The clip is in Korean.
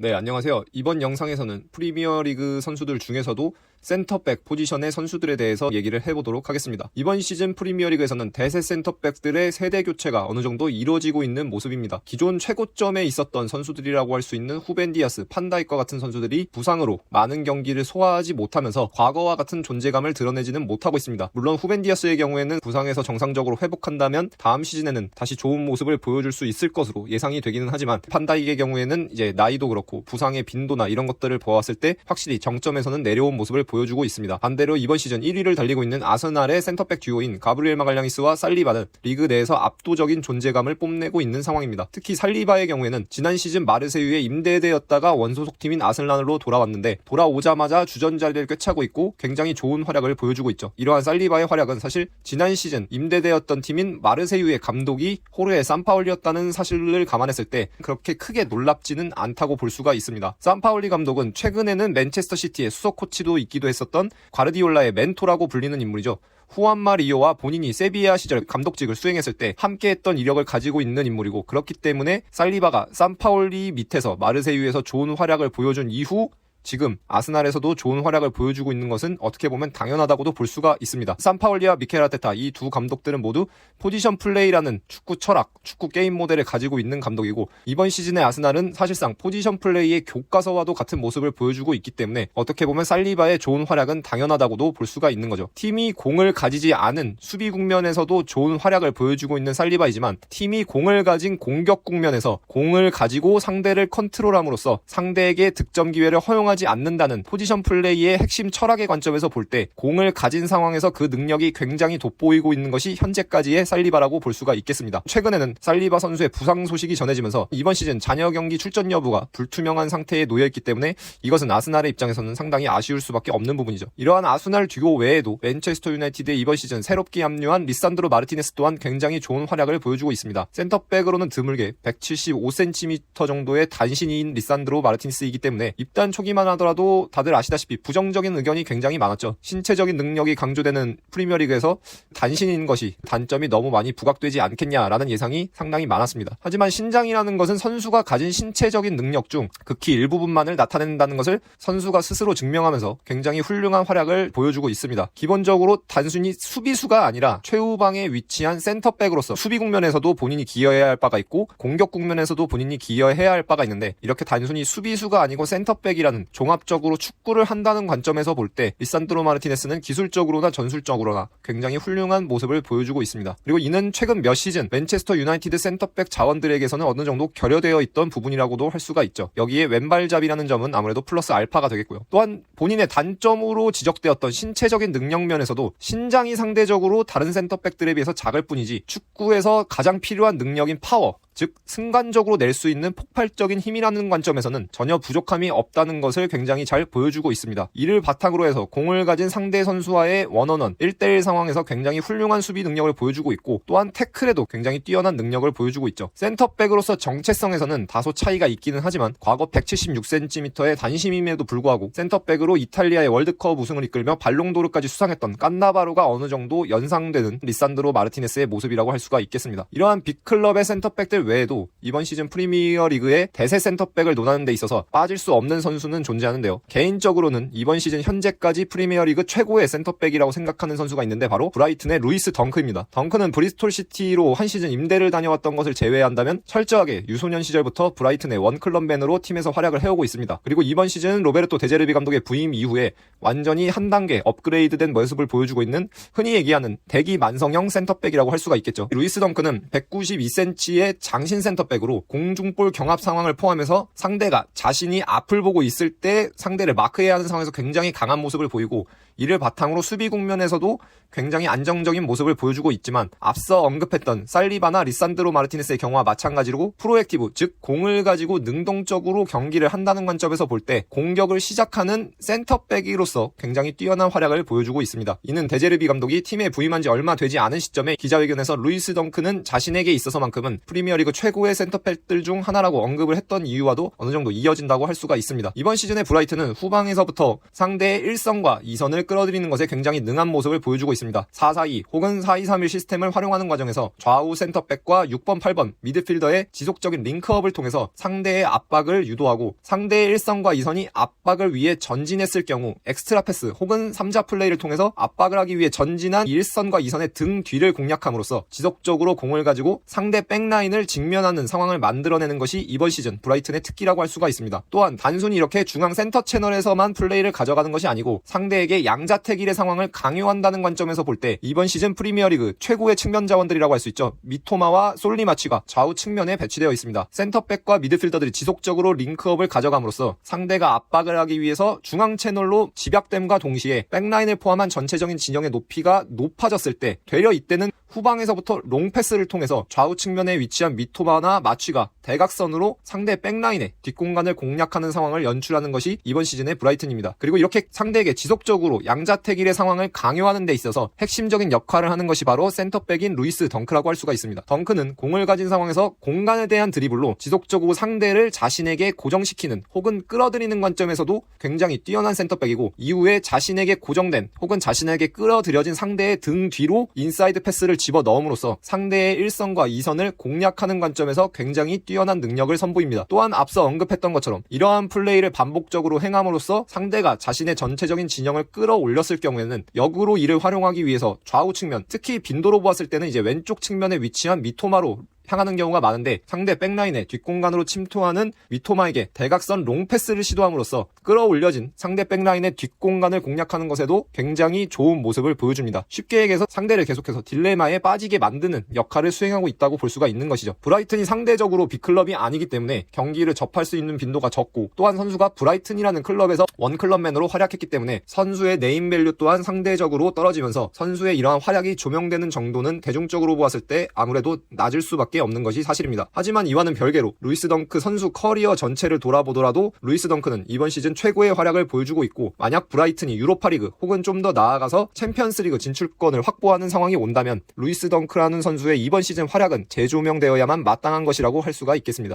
네, 안녕하세요. 이번 영상에서는 프리미어리그 선수들 중에서도 센터백 포지션의 선수들에 대해서 얘기를 해보도록 하겠습니다. 이번 시즌 프리미어리그에서는 대세 센터백들의 세대 교체가 어느 정도 이루어지고 있는 모습입니다. 기존 최고점에 있었던 선수들이라고 할 수 있는 후벤 디아스, 판다이과 같은 선수들이 부상으로 많은 경기를 소화하지 못하면서 과거와 같은 존재감을 드러내지는 못하고 있습니다. 물론 후벤 디아스의 경우에는 부상에서 정상적으로 회복한다면 다음 시즌에는 다시 좋은 모습을 보여줄 수 있을 것으로 예상이 되기는 하지만 판다이의 경우에는 이제 나이도 그렇고 부상의 빈도나 이런 것들을 보았을 때 확실히 정점에서는 내려온 모습을 보여주고 있습니다. 반대로 이번 시즌 1위를 달리고 있는 아스날의 센터백 듀오인 가브리엘 마갈량이스와 살리바는 리그 내에서 압도적인 존재감을 뽐내고 있는 상황입니다. 특히 살리바의 경우에는 지난 시즌 마르세유에 임대되었다가 원소속 팀인 아슬란으로 돌아왔는데 돌아오자마자 주전 자리를 꿰차고 있고 굉장히 좋은 활약을 보여주고 있죠. 이러한 살리바의 활약은 사실 지난 시즌 임대되었던 팀인 마르세유의 감독이 호르의 산파울리였다는 사실을 감안했을 때 그렇게 크게 놀랍지는 않다고 볼 수가 있습니다. 산파울리 감독은 최근에는 맨체스터 시티의 수석 코치도 있기 도 했었던 과르디올라의 멘토라고 불리는 인물이죠. 후안 마 리오와 본인이 세비야 시절 감독직을 수행했을 때 함께했던 이력을 가지고 있는 인물이고 그렇기 때문에 살리바가 산파울리 밑에서 마르세유에서 좋은 활약을 보여준 이후 지금 아스날에서도 좋은 활약을 보여주고 있는 것은 어떻게 보면 당연하다고도 볼 수가 있습니다. 산파울리와 미켈 아테타 이 두 감독들은 모두 포지션 플레이라는 축구 철학, 축구 게임 모델을 가지고 있는 감독이고 이번 시즌의 아스날은 사실상 포지션 플레이의 교과서와도 같은 모습을 보여주고 있기 때문에 어떻게 보면 살리바의 좋은 활약은 당연하다고도 볼 수가 있는 거죠. 팀이 공을 가지지 않은 수비 국면에서도 좋은 활약을 보여주고 있는 살리바이지만 팀이 공을 가진 공격 국면에서 공을 가지고 상대를 컨트롤함으로써 상대에게 득점 기회를 허용하지 않는다는 포지션 플레이의 핵심 철학의 관점에서 볼 때 공을 가진 상황에서 그 능력이 굉장히 돋보이고 있는 것이 현재까지의 살리바라고 볼 수가 있겠습니다. 최근에는 살리바 선수의 부상 소식이 전해지면서 이번 시즌 잔여 경기 출전 여부가 불투명한 상태에 놓여 있기 때문에 이것은 아스날의 입장에서는 상당히 아쉬울 수밖에 없는 부분이죠. 이러한 아스날 듀오 외에도 맨체스터 유나이티드의 이번 시즌 새롭게 합류한 리산드로 마르티네스 또한 굉장히 좋은 활약을 보여주고 있습니다. 센터백으로는 드물게 175cm 정도의 단신인 리산드로 마르티네스이기 때문에 입단 초기만 하더라도 다들 아시다시피 부정적인 의견이 굉장히 많았죠. 신체적인 능력이 강조되는 프리미어리그에서 단신인 것이 단점이 너무 많이 부각되지 않겠냐라는 예상이 상당히 많았습니다. 하지만 신장이라는 것은 선수가 가진 신체적인 능력 중 극히 일부분만을 나타낸다는 것을 선수가 스스로 증명하면서 굉장히 훌륭한 활약을 보여주고 있습니다. 기본적으로 단순히 수비수가 아니라 최후방에 위치한 센터백으로서 수비 국면에서도 본인이 기여해야 할 바가 있고 공격 국면에서도 본인이 기여해야 할 바가 있는데 이렇게 단순히 수비수가 아니고 센터백이라는 종합적으로 축구를 한다는 관점에서 볼 때 리산드로 마르티네스는 기술적으로나 전술적으로나 굉장히 훌륭한 모습을 보여주고 있습니다. 그리고 이는 최근 몇 시즌 맨체스터 유나이티드 센터백 자원들에게서는 어느 정도 결여되어 있던 부분이라고도 할 수가 있죠. 여기에 왼발잡이라는 점은 아무래도 플러스 알파가 되겠고요. 또한 본인의 단점으로 지적되었던 신체적인 능력 면에서도 신장이 상대적으로 다른 센터백들에 비해서 작을 뿐이지 축구에서 가장 필요한 능력인 파워 즉 순간적으로 낼 수 있는 폭발적인 힘이라는 관점에서는 전혀 부족함이 없다는 것을 굉장히 잘 보여주고 있습니다. 이를 바탕으로 해서 공을 가진 상대 선수와의 원원원 1대1 상황에서 굉장히 훌륭한 수비 능력을 보여주고 있고 또한 태클에도 굉장히 뛰어난 능력을 보여주고 있죠. 센터백으로서 정체성에서는 다소 차이가 있기는 하지만 과거 176cm의 단심임에도 불구하고 센터백으로 이탈리아의 월드컵 우승을 이끌며 발롱도르까지 수상했던 깐나바로가 어느 정도 연상되는 리산드로 마르티네스의 모습이라고 할 수가 있겠습니다. 이러한 빅클럽의 센터백들 외에도 이번 시즌 프리미어 리그의 대세 센터백을 논하는 데 있어서 빠질 수 없는 선수는 존재하는데요. 개인적으로는 이번 시즌 현재까지 프리미어 리그 최고의 센터백이라고 생각하는 선수가 있는데 바로 브라이튼의 루이스 덩크입니다. 덩크는 브리스톨 시티로 한 시즌 임대를 다녀왔던 것을 제외한다면 철저하게 유소년 시절부터 브라이튼의 원클럽맨으로 팀에서 활약을 해오고 있습니다. 그리고 이번 시즌 로베르토 데제르비 감독의 부임 이후에 완전히 한 단계 업그레이드된 모습을 보여주고 있는 흔히 얘기하는 대기 만성형 센터백이라고 할 수가 있겠죠. 루이스 덩크는 192cm의 장신 센터백으로 공중볼 경합 상황을 포함해서 상대가 자신이 앞을 보고 있을 때 상대를 마크해야 하는 상황에서 굉장히 강한 모습을 보이고 이를 바탕으로 수비 국면에서도 굉장히 안정적인 모습을 보여주고 있지만 앞서 언급했던 살리바나 리산드로 마르티네스의 경우와 마찬가지로 프로액티브 즉 공을 가지고 능동적으로 경기를 한다는 관점에서 볼 때 공격을 시작하는 센터백으로서 굉장히 뛰어난 활약을 보여주고 있습니다. 이는 데제르비 감독이 팀에 부임한 지 얼마 되지 않은 시점에 기자회견에서 루이스 덩크는 자신에게 있어서만큼은 프리미어리그 최고의 센터백들 중 하나라고 언급을 했던 이유와도 어느 정도 이어진다고 할 수가 있습니다. 이번 시즌의 브라이트는 후방에서부터 상대의 1선과 2선을 끌어들이는 것에 굉장히 능한 모습을 보여주고 있습니다. 4-4-2 혹은 4-2-3-1 시스템을 활용하는 과정에서 좌우 센터백과 6번, 8번 미드필더의 지속적인 링크업을 통해서 상대의 압박을 유도하고 상대의 1선과 2선이 압박을 위해 전진했을 경우 엑스트라 패스 혹은 3자 플레이를 통해서 압박을 하기 위해 전진한 1선과 2선의 등 뒤를 공략함으로써 지속적으로 공을 가지고 상대 백라인을 직면하는 상황을 만들어내는 것이 이번 시즌 브라이튼의 특기라고 할 수가 있습니다. 또한 단순히 이렇게 중앙 센터 채널에서만 플레이를 가져가는 것이 아니고 상대에게 양 자택일의 상황을 강요한다는 관점에서 볼 때 이번 시즌 프리미어리그 최고의 측면 자원들이라고 할 수 있죠. 미토마와 솔리마치가 좌우 측면에 배치되어 있습니다. 센터백과 미드필더들이 지속적으로 링크업을 가져감으로써 상대가 압박을 하기 위해서 중앙 채널로 집약됨과 동시에 백라인을 포함한 전체적인 진영의 높이가 높아졌을 때 되려 이때는 후방에서부터 롱패스를 통해서 좌우 측면에 위치한 미토마나 마취가 대각선으로 상대 백라인의 뒷공간을 공략하는 상황을 연출하는 것이 이번 시즌의 브라이튼입니다. 그리고 이렇게 상대에게 지속적으로 양자택일의 상황을 강요하는 데 있어서 핵심적인 역할을 하는 것이 바로 센터백인 루이스 덩크라고 할 수가 있습니다. 덩크는 공을 가진 상황에서 공간에 대한 드리블로 지속적으로 상대를 자신에게 고정시키는 혹은 끌어들이는 관점에서도 굉장히 뛰어난 센터백이고 이후에 자신에게 고정된 혹은 자신에게 끌어들여진 상대의 등 뒤로 인사이드 패스를 집어 넣음으로써 상대의 1선과 2선을 공략하는 관점에서 굉장히 뛰어난 능력을 선보입니다. 또한 앞서 언급했던 것처럼 이러한 플레이를 반복적으로 행함으로써 상대가 자신의 전체적인 진영을 끌어 올렸을 경우에는 역으로 이를 활용하기 위해서 좌우 측면, 특히 빈도로 보았을 때는 이제 왼쪽 측면에 위치한 미토마로 향하는 경우가 많은데 상대 백라인의 뒷공간으로 침투하는 미토마에게 대각선 롱패스를 시도함으로써 끌어올려진 상대 백라인의 뒷공간을 공략하는 것에도 굉장히 좋은 모습을 보여줍니다. 쉽게 얘기해서 상대를 계속해서 딜레마에 빠지게 만드는 역할을 수행하고 있다고 볼 수가 있는 것이죠. 브라이튼이 상대적으로 빅클럽이 아니기 때문에 경기를 접할 수 있는 빈도가 적고 또한 선수가 브라이튼이라는 클럽에서 원클럽맨으로 활약했기 때문에 선수의 네임밸류 또한 상대적으로 떨어지면서 선수의 이러한 활약이 조명되는 정도는 대중적으로 보았을 때 아무래도 낮을 수밖에 없는 것이 사실입니다. 하지만 이와는 별개로 루이스 덩크 선수 커리어 전체를 돌아보더라도 루이스 덩크는 이번 시즌 최고의 활약을 보여주고 있고 만약 브라이튼이 유로파리그 혹은 좀 더 나아가서 챔피언스리그 진출권을 확보하는 상황이 온다면 루이스 덩크라는 선수의 이번 시즌 활약은 재조명되어야만 마땅한 것이라고 할 수가 있겠습니다.